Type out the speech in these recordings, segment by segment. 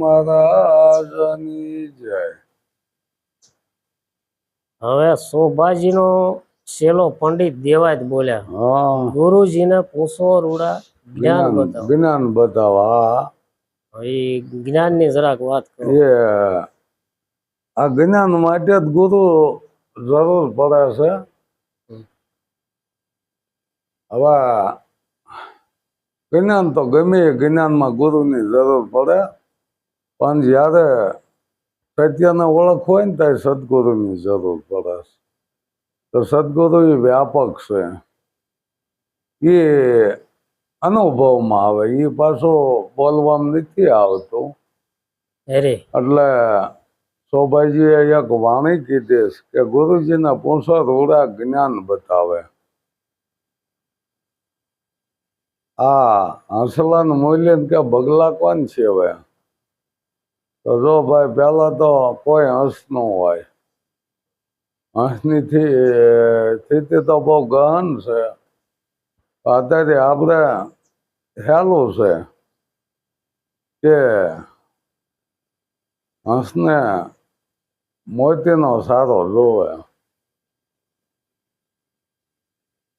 મહારાજની જય. હવે શોભાજીનો શેલો પંડિત દેવાય બોલ્યા ગુરુજીને પૂછો રૂડા જ્ઞાન જ્ઞાન બતાવો. જ્ઞાન બતાવા. એ જ્ઞાનની જરાક વાત કરો. એ આ જ્ઞાન માટે જ ગુરુ જરૂર પડે છે. હવે જ્ઞાન તો ગમે જ્ઞાનમાં ગુરુની જરૂર પડે. પણ જ્યારે સત્યને ઓળખ હોય ને ત્યારે સદગુરુની જરૂર પડે છે. તો સદગુરુ એ વ્યાપક છે. એ અનુભવમાં આવે. એ પાછો બોલવામાં નથી આવતું. એટલે શોભાજીએ એક વાણી કીધી કે ગુરુજીને પૂછો રૂડા જ્ઞાન બતાવે. આ હંસલાન મૂલ્ય કે બગલા કોણ છે હવે? તો જો ભાઈ, પહેલાં તો કોઈ હંસ ન હોય. હંસની સ્થિતિ તો બહુ ગહન છે. અત્યારે આપણે હેલું છે કે હંસને મોતીનો સારો જોવે.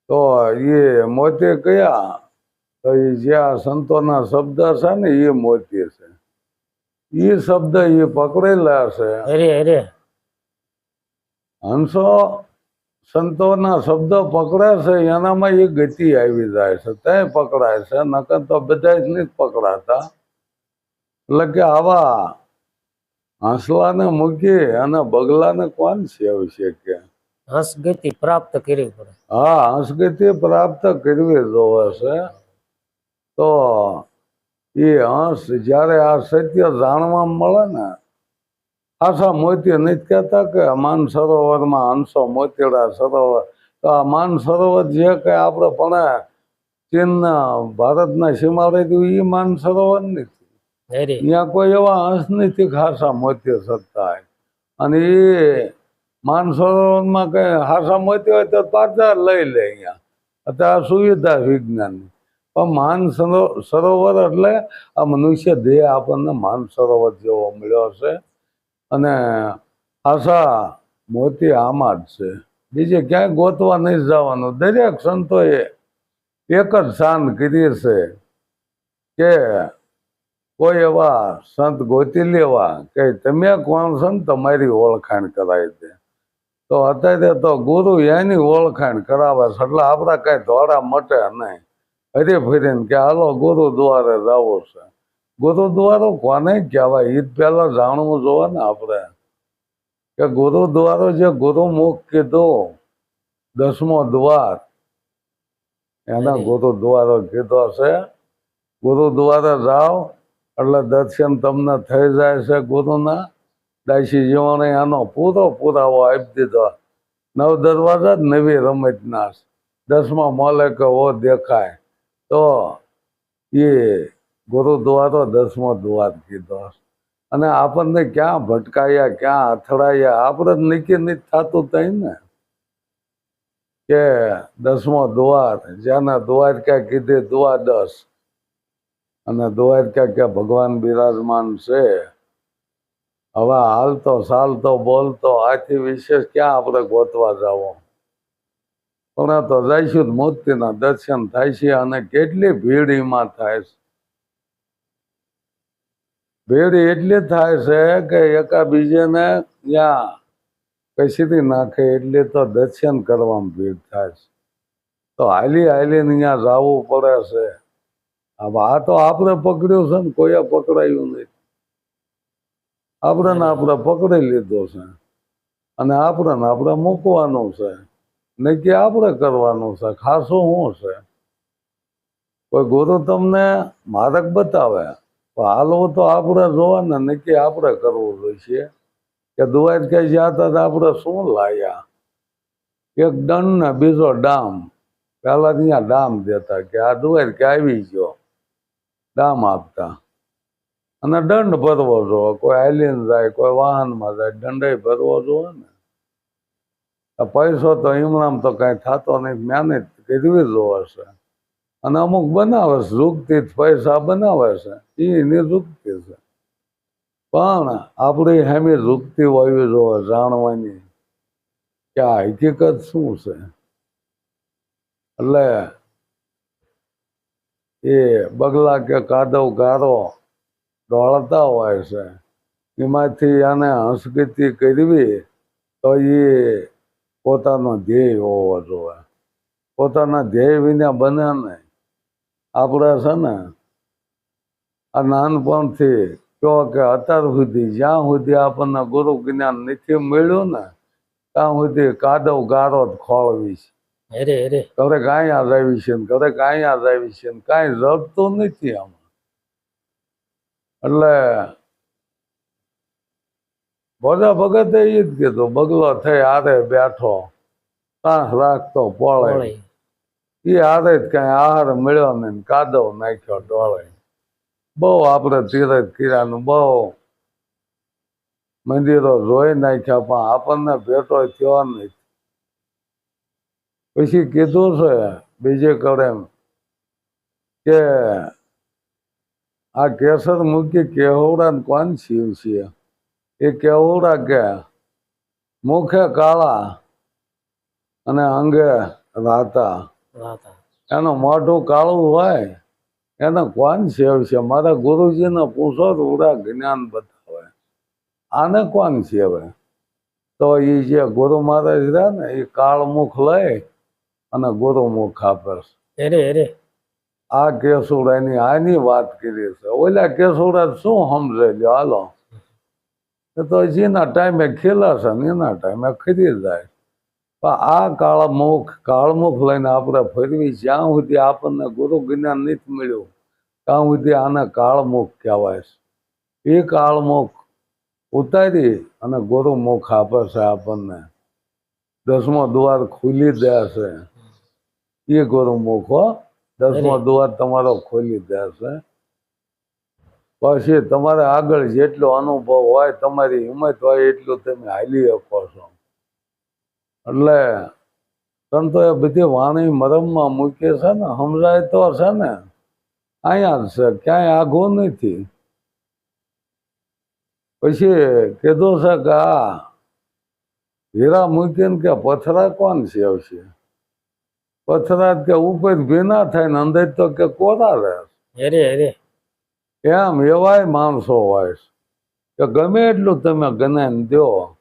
તો એ મોતી કયા? તો એ જ્યાં સંતોના શબ્દ છે ને એ મોતી છે. એ શબ્દ એ પકડેલા છે. અરે અરે. હંસો સંતોના શબ્દ પકડે છે એનામાં એ ગતિ આવી જાય છે. તે પકડાય છે નકર તો બધા જ નહીં પકડાતા. એટલે કે આવા હંસલાને મૂકી અને બગલાને કોણ સેવી શકે? હસગતિ પ્રાપ્ત કરવી પડે. હા હંસગતિ પ્રાપ્ત કરવી જોવે છે. તો એ હંસ જ્યારે આ સત્ય જાણવા મળે ને આશા મોતી નથી કહેતા કે માન સરોવરમાં હંસો મોતીડા સરોવર. તો આ માન સરોવર જે કંઈ આપણે પણ ચીનના ભારતના સીમાડે એ માન સરોવર નથી. ત્યાં કોઈ એવા હંસ નથી ખાસા મોતી સત્તા અને એ માન સરોવરમાં કઈ હાસા મોતી હોય તો પાછા લઈ લે અહીંયા. અત્યારે સુવિધા વિજ્ઞાનની. પણ માન સરો- સરોવર એટલે આ મનુષ્ય દેહ આપણને માન સરોવર જેવો મળ્યો છે અને આશા મોતી આમાં જ છે. બીજે ક્યાંય ગોતવા નહીં જવાનું. દરેક સંતોએ એક જ શાન કરી છે કે કોઈ એવા સંત ગોતી લેવા કે તમે કોણ ને તમારી ઓળખાણ કરાવી દે. તો અત્યારે તો ગુરુ એની ઓળખાણ કરાવે છે. એટલે આપણા કઈ ધોળા મટે નહીં. હરી ફરીને કે હાલો ગુરુદ્વારે જવું છે. ગુરુદ્વારો કોને કહેવાય? એ પહેલા જાણવું જોવે ને આપણે. કે ગુરુ દ્વારો જે ગુરુમુખ કીધો દસમો દ્વાર. એના ગુરુદ્વારો દ્વારો કીધો છે. ગુરુ દ્વારે જાઓ એટલે દર્શન તમને થઈ જાય છે ગુરુના દાસી જીવને એનો પૂરો પુરાવો આપી દીધો. નવ દરવાજા જ નવી રમત નાશ દસમા મોલે કે ઓ દેખાય. તો એ ગુરુદ્વારો દસમો દ્વાર કીધો. અને આપણને ક્યાં ભટકાયા, ક્યાં અથડાયા, આપણે નક્કી નથી થતું તઈ ને. કે દસમો દ્વાર જ્યાંના દ્વારકા કીધી દ્વાદશ અને દ્વારકા કે ભગવાન બિરાજમાન છે. હવે હાલતો ચાલતો બોલતો, આથી વિશેષ ક્યાં આપણે ગોતવા જવું? પણ તો જ મૂર્તિના દર્શન થાય છે અને કેટલી ભીડ એમાં થાય છે. ભીડ એટલી થાય છે કે એકા બીજેને ત્યાં કસીથી નાખે એટલે તો દર્શન કરવામાં ભીડ થાય છે. તો હાલી હાલીને ત્યાં જવું પડે છે. હવે આ તો આપણે પકડ્યું છે ને કોઈએ પકડાયું નહીં. આપણે ને આપણે પકડી લીધો છે. અને આપણે ને આપણે મૂકવાનું છે. નક્કી આપણે કરવાનું છે, ખાસું શું છે. કોઈ ગુરુ તમને માર્ગ બતાવે હાલવો તો આપણે જોવા ને નક્કી આપણે કરવું જોઈએ. કે દુવાઈ કઈ જતા આપણે શું લાયા? એક દંડ ને બીજો ડામ. પહેલા ત્યાં ડામ દેતા કે, આ દુવાઈ કે આવી ગયો. ડામ આપતા. અને દંડ ભરવો જોવો કોઈ આઈલીન જાય, કોઈ વાહનમાં જાય દંડે ભરવો જોવે ને. પૈસો તો હિમણામ તો કાંઈ થતો નહીં મહેનત કરવી છે. અને અમુક બનાવે છે, ઝૂકતી પૈસા બનાવે છે એ એની ઝૂકતી છે. પણ આપણી હેમી ઝૂકતી હોવી જોવે જાણવાની કે આ હકીકત શું છે? એટલે એ બગલા કે કાદવ ગારો દોડતા હોય છે, એમાંથી આને હંસગતિ કરવી તો એ પોતાનો ધ્યેય હોવો જોઈએ. પોતાના ધ્યેય વિના બને નહીં. આપણે છે ને આ નાનપણથી કહો કે અત્યાર સુધી જ્યાં સુધી આપણને ગુરુ જ્ઞાન નથી મળ્યું ને ત્યાં સુધી કાદવ ગારો જ ખોળવી છે. અરે અરે. કાંઈ યાદ આવી છે કાંઈ યાદ આવી છે ને કાંઈ રડતું નથી આમાં. એટલે બધા ભગતે એ જ કીધું બગલો થઈ આરે બેઠો સાંસ રાખતો પોળે. એ આરે જ કઈ આહાર મળ્યો ને કાદવ નાખ્યો ડોળે બહુ આપણે તીરજ કર્યાનું બહુ મંદિરો જોઈ નાખ્યા પણ આપણને ભેટો થયો નહીં. પછી કીધું છે બીજે કડે કે આ કેસર મૂકી કેવડા ને કોણ શિવ છે એ કેવડા કે મુખે કાળા અને અંગે રાતા. એનું મોઢું કાળું હોય એને કોણ સેવ છે? મારા ગુરુજીને પૂછો તો ઉડા જ્ઞાન બતાવે. આને કોણ સેવે તો એ જે ગુરુ મહારાજ રહ્યા ને એ કાળમુખ લઈ અને ગુરુમુખ આપે છે. આ કેસુડાની આની વાત કરી છે. ઓલા કેસુડા શું સમજે હાલો. તો જેના ટાઈમે ખીલાશે ને એના ટાઈમે ખરી જાય. પણ આ કાળમુખ કાળમુખ લઈને આપણે ફરવી જ્યાં સુધી આપણને ગુરુ જ્ઞાન નથી મળ્યું. ત્યાં સુધી આને કાળમુખ કહેવાય છે. એ કાળમુખ ઉતારી અને ગુરુમુખ આપે છે આપણને. દસમો દ્વાર ખુલી દે છે એ ગુરુમુખો દસમો. દ્વાર તમારો ખોલી દે છે પછી તમારે આગળ જેટલો અનુભવ હોય, તમારી હિંમત હોય, એટલું તમે હાલી શકો છો. એટલે સંતોએ બધી વાણી મરમમાં મૂકી છે ને, સમજાય તો છે ને, અહીંયા જ છે, ક્યાંય આગો નથી. પછી કીધું છે કે આ હીરા મૂકીને કે પથરા કોણ સેવશે? પથરા કે ઉપર ભીના થાય ને અંદર તો કે કોરા રહે? અરે અરે એમ એવાય માણસો હોય કે ગમે એટલું તમે જ્ઞાન દો,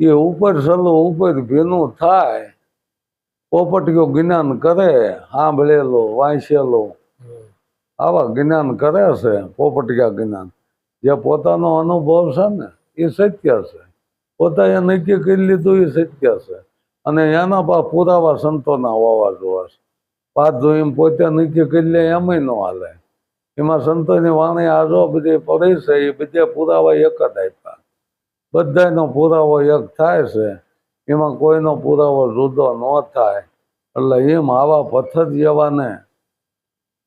એ ઉપર સલો ઉપર ભીનું થાય, પોપટીઓ જ્ઞાન કરે, સાંભળેલો, વાંચેલો. આવા જ્ઞાન કરે છે, પોપટિયા જ્ઞાન. જે પોતાનો અનુભવ છે ને, એ સત્ય છે. પોતાએ નક્કી કરી લીધું, એ સત્ય છે. અને એના પા પુરાવા સંતોના હોવા જોવા છે. પાછું એમ પોતે નક્કી કરી લે, એમય ન હાલે. એમાં સંતોની વાણી આજો બધી પડે છે, એ બધે પુરાવા એક જ આપ્યા. બધાનો પુરાવો એક થાય છે, એમાં કોઈનો પુરાવો જુદો ન થાય. એટલે એમ આવા પથ્થર જેવાને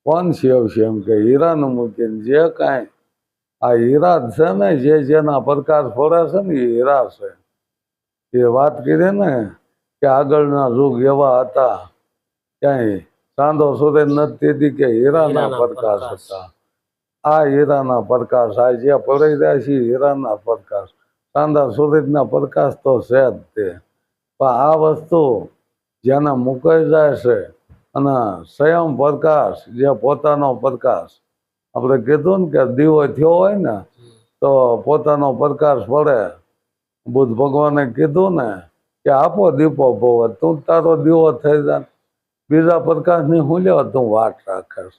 કોણ સેવ છે એમ કે હીરાનું મૂકીને જે કાંઈ, આ હીરા છે ને, જે જેના પ્રકાશ ફોડે છે ને, એ હીરા છે. એ વાત કરી ને કે આગળના યુગ એવા હતા, ક્યાંય ચાંદો સૂરજ નથી તેથી કે હીરાના પ્રકાશ. હતા. આ હીરાના પ્રકાશ આ જે પડી રહ્યા છે હીરાના પ્રકાશ. ચાંદા સૂરજના પ્રકાશ તો છે જ તે. પણ આ વસ્તુ જેને મુકાઈ જાય છે અને સ્વયં પ્રકાશ જે પોતાનો પ્રકાશ. આપણે કીધું ને કે દીવો થયો હોય ને તો પોતાનો પ્રકાશ પડે બુદ્ધ ભગવાને કીધું ને કે આપો દીપો ભવ તું તારો દીવો થઈ જાય. બીજા પ્રકાશની હું લેવા તું વાટ રાખેશ.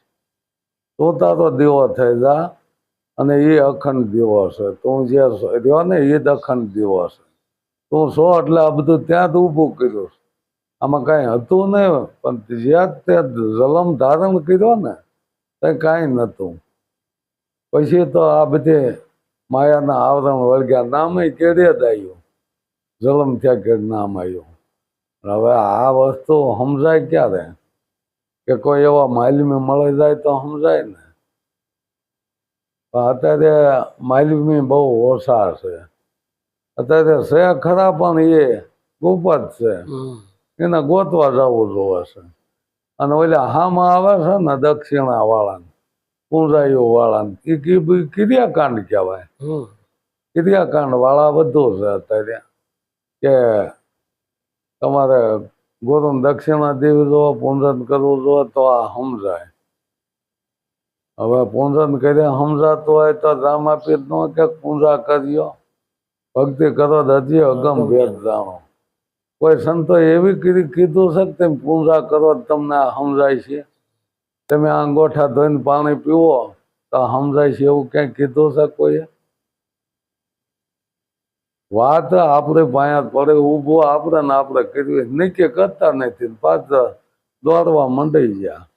તું તો દીવો થઈ જા અને એ અખંડ દીવો છે. તું જે રહ્યો ને એ જ અખંડ દીવો છે. તું છો એટલે આ બધું ત્યાં જ ઊભું કર્યું છે. આમાં કાંઈ હતું નહીં, પણ જ્યાં ત્યાં જલમ ધારણ કર્યો ને, તે કાંઈ નહોતું. પછી તો આ બધે માયાના આવરણ વળગ્યા, નામે કેડે જ આવ્યું જલમ થયા કે નામ આવ્યું હવે આ વસ્તુ સમજાય ક્યારે? કે કોઈ એવા માલિમી મળી જાય તો સમજાય ને? અત્યારે માલમી બહુ ઓછા છે. અત્યારે છે ખરા પણ એ ગુપત છે. એને ગોતવા જવું જોવે છે. અને ઓલા હામાં આવે છે ને દક્ષિણા વાળાને પૂંજાઈઓ વાળાને એ ક્રિયાકાંડ કહેવાય. ક્રિયાકાંડ વાળા બધું છે અત્યારે. કે તમારે ગુરુ દક્ષિણા દેવી જો પૂંજન કરવું જોઈએ તો આ સમજાય. હવે પૂંજન કરી સમજાતું હોય તો રામાપીર નો કે પૂજા કર્યો. ભક્તિ કરો હજી અગમ ભેદ જાણો. કોઈ સંતો એવી કીધી કીધું છે કે તમે પૂજા કરો તમને આ સમજાય છે? તમે આ અંગોઠા ધોઈને પાણી પીવો તો સમજાય છે એવું ક્યાંય કીધું છે કોઈએ? વાત આપણે ભાયા પડે ઊભું આપણે ને આપણે કર્યું નક્કી કરતા નથી પાછા દોડવા મંડાઈ ગયા.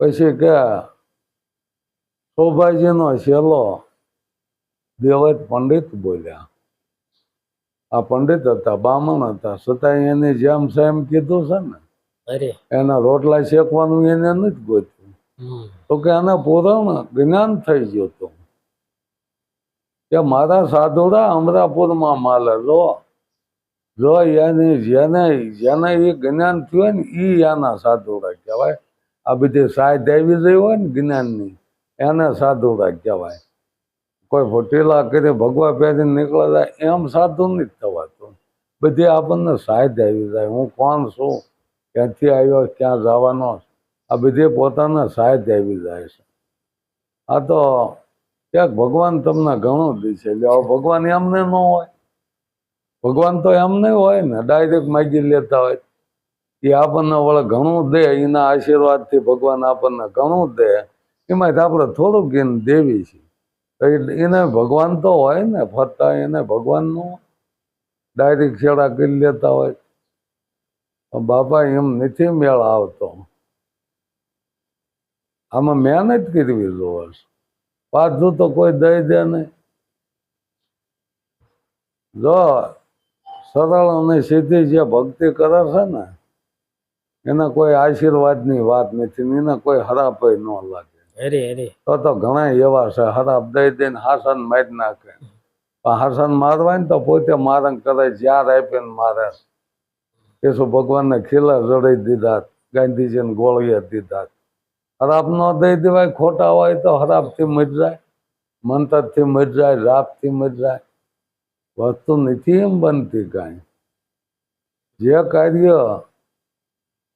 પછી કે સૌભાજીનો છેલ્લો દેવત પંડિત બોલ્યા. આ પંડિત હતા બામણ હતા. છતાં એને જેમ સેમ કીધું છે ને. એના રોટલા શેકવાનું એને નથી ગોત્યું. તો કે આના પૂરણ જ્ઞાન થઈ ગયું હતું. કે મારા સાધુડા અમરાપુરમાં માલે. લો જો એને, જેને જેને એ જ્ઞાન થયું ને એ એના સાધુડા કહેવાય. આ બધી સાહિત્ય આવી રહી હોય ને જ્ઞાનની, એને સાધુડા કહેવાય. કોઈ ફોટેલા કરી ભગવા પહેરીને નીકળે જાય, એમ સાધુ નથી થવાતું. બધી આપણને સાહિત્ય આવી જાય. હું કોણ છું? ક્યાંથી આવ્યો? ક્યાં જવાનો? આ બધી પોતાના સાહિત્ય આવી જાય છે. આ તો ક્યાંક ભગવાન તમને ઘણું દેશે એટલે ભગવાન એમને ન હોય. ભગવાન તો એમને હોય ને ડાયરેક્ટ માગી લેતા હોય. એ આપણને વળે ઘણું દે, એના આશીર્વાદથી ભગવાન આપણને ઘણું દે. એમાંથી આપણે થોડુંક એને દેવી છે. એને ભગવાન તો હોય ને, ફરતા એને ભગવાન નો ડાયરેક્ટ છેડા કરી લેતા હોય. બાપા એમ નથી મેળ આવતો. આમાં મહેનત કરવી જોવે છે. પાછું તો કોઈ દઈ દે નહીં. જો સરળ અને સીધી જે ભક્તિ કરે છે ને એના કોઈ આશીર્વાદની વાત નથી એને કોઈ હરાપય ન લાગે. તો તો ઘણા એવા છે હરાપ દઈ દઈને હાસન મારી નાખે. પણ હાસન મારવાય ને તો પોતે મારણ કરે જ્યાં આપીને મારે. યેસુ ભગવાનને ખીલા જડી દીધા ગાંધીજીને ગોળીએ દીધા. હરાપ ન દઈ દેવાય, ખોટા હોય તો હરાપથી મરી જાય, મંતરથી મરી જાય, રાપથી મરી જાય. વસ્તુ નથી એમ બનતી કાંઈ. જે કાર્ય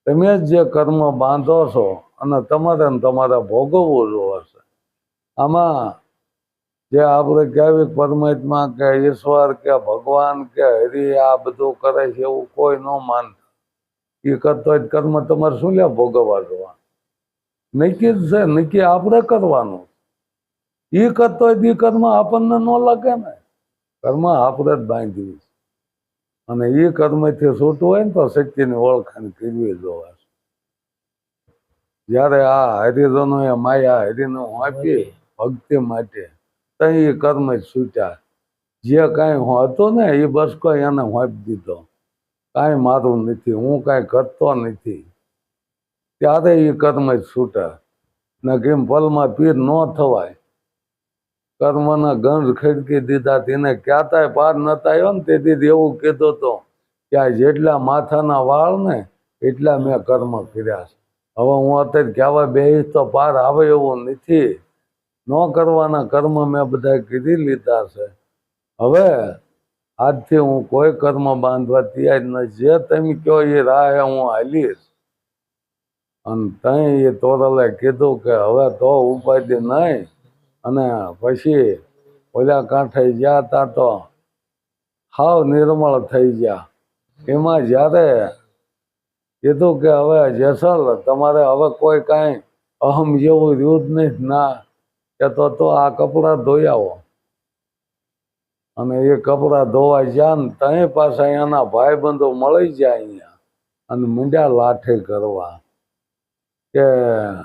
તમે જ કર્મ બાંધો છો અને તમારે તમારે ભોગવવું જો હશે. આમાં જે આપણે કહેવી પરમાત્મા કે ઈશ્વર કે ભગવાન કે હરિ, આ બધું કરે છે એવું કોઈ ન માનતા. એ કરતો જ કર્મ તમારે શું લે ભોગવવા જોવા નક્કી જ છે, નક્કી આપણે કરવાનું. એ કરતો હોય એ કર્મ આપણને ન લાગે ને. કર્મ આપણે જ બાંધ્યું. અને એ કર્મથી છૂટવું હોય ને તો શક્તિની ઓળખાણ કરવી જોવાશે જ્યારે આ હરિજનો એ માયા હરિનો આપી ભક્તિ માટે ત્યાં એ કર્મ છૂટ્યા. જે કાંઈ હતો ને એ બસ કોઈ એને વાંપી દીધો. કાંઈ મારું નથી, હું કાંઈ કરતો નથી. ત્યારે એ કર્મ છૂટે. ને કેમ પલમાં પીર ન થવાય. કર્મના ગંજ ખડકી દીધા તેને ક્યાંતાય પાર નતા આવ્યો ને તેથી એવું કીધો તો. કે આ જેટલા માથાના વાળ ને એટલા મેં કર્મ કર્યા છે. હવે હું અત્યારે કહેવાય બેહીશ તો પાર આવે એવું નથી. ન કરવાના કર્મ મેં બધા કીધી લીધા છે. હવે આજથી હું કોઈ કર્મ બાંધવા તૈયાર નથી. જે તમે કહો એ રાહે હું હાલીશ. અને તઈ એ તોરલે કીધું કે હવે તો ઉપાધિ નહીં અને પછી ઓલા કાંઠે ગયા તા હાવ નિર્મળ થઈ ગયા એમાં જ્યારે કીધું કે હવે જેસલ, તમારે હવે કોઈ કાંઈ અહમ જેવું રહ્યું જ નહીં. ના, કે તો તો આ કપડાં ધોઈ આવો. અને એ કપડાં ધોવા ગયા ને તઈ પાછા એના ભાઈબંધો મળી જાય અહીંયા. અને મીંડ્યા લાઠી કરવા. yeah.